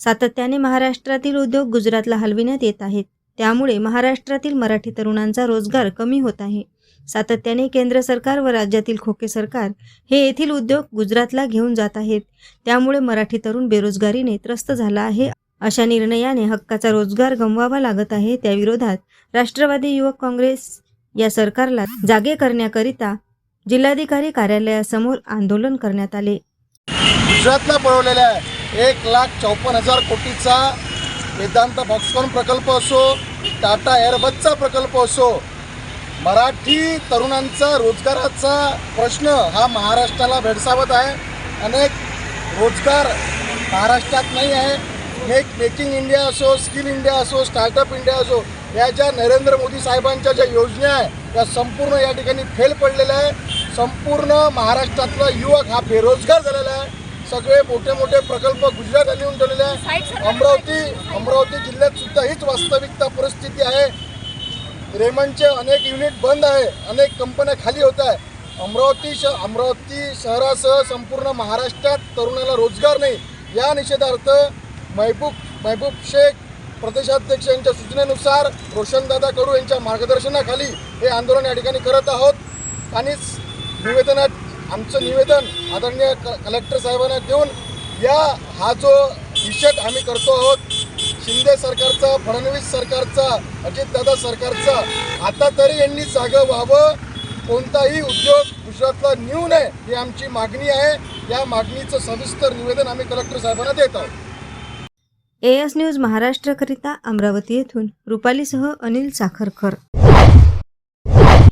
सातत्याने महाराष्ट्रातील उद्योग गुजरातला हलविण्यात येत आहेत. त्यामुळे महाराष्ट्रातील मराठी तरुणांचा रोजगार कमी होत आहे. सातत्याने केंद्र सरकार व राज्यातील खोके सरकार हे येथील उद्योग गुजरातला घेऊन जात आहेत. त्यामुळे मराठी तरुण बेरोजगारीने त्रस्त झाला आहे. अशा निर्णयाने हक्काचा रोजगार गमवावा लागत आहे. त्याविरोधात राष्ट्रवादी युवक काँग्रेस या सरकारला जागे करण्याकरिता जिल्हाधिकारी कार्यालयासमोर आंदोलन करण्यात आले. गुजरातला पळवलेल्या एक लाख चौपन्न हजार कोटीचा वेदांत फॉक्सकॉन प्रकल्प असो टाटा एअरबसचा प्रकल्प असो मराठी तरुणांचा रोजगाराचा प्रश्न हा महाराष्ट्राला भेडसावत आहे. अनेक रोजगार महाराष्ट्रात नाही आहे. मेक मेकिंग इंडिया असो स्किल इंडिया असो स्टार्टअप इंडिया असो या ज्या नरेंद्र मोदी साहेबांच्या ज्या योजना आहे त्या संपूर्ण या ठिकाणी फेल पडलेल्या आहे. संपूर्ण महाराष्ट्रातला युवक हा बेरोजगार झालेला आहे. सगळे मोठे मोठे प्रकल्प अमरावती अमरावती जिल्ह्यात सुद्धा हीच वास्तविकता परिस्थिती आहे. रेमंडचे अनेक युनिट बंद आहे अनेक कंपन्या खाली होत आहे. अमरावती श अमरावती शहरासह संपूर्ण महाराष्ट्रात तरुणाला रोजगार नाही. या निषेधार्थ महबूब महबूब शेख प्रदेशाध्यक्ष यांच्या सूचनेनुसार रोशनदादा कडू यांच्या मार्गदर्शनाखाली हे आंदोलन या ठिकाणी करत आहोत. आणि निवेदनात आमचं निवेदन आदरणीय क कलेक्टर साहेबांना देऊन या हा जो निषेध आम्ही करतो आहोत. शिंदे सरकारचा फडणवीस सरकारचा अजितदादा सरकारचा. आता तरी यांनी जागं व्हावं. कोणताही उद्योग गुजरातला नेऊ नये ही आमची मागणी आहे. या मागणीचं सविस्तर निवेदन आम्ही कलेक्टर साहेबांना देत आहोत. एएस न्यूज महाराष्ट्रकरिता अमरावती येथून. रुपालीसह अनिल साखरकर.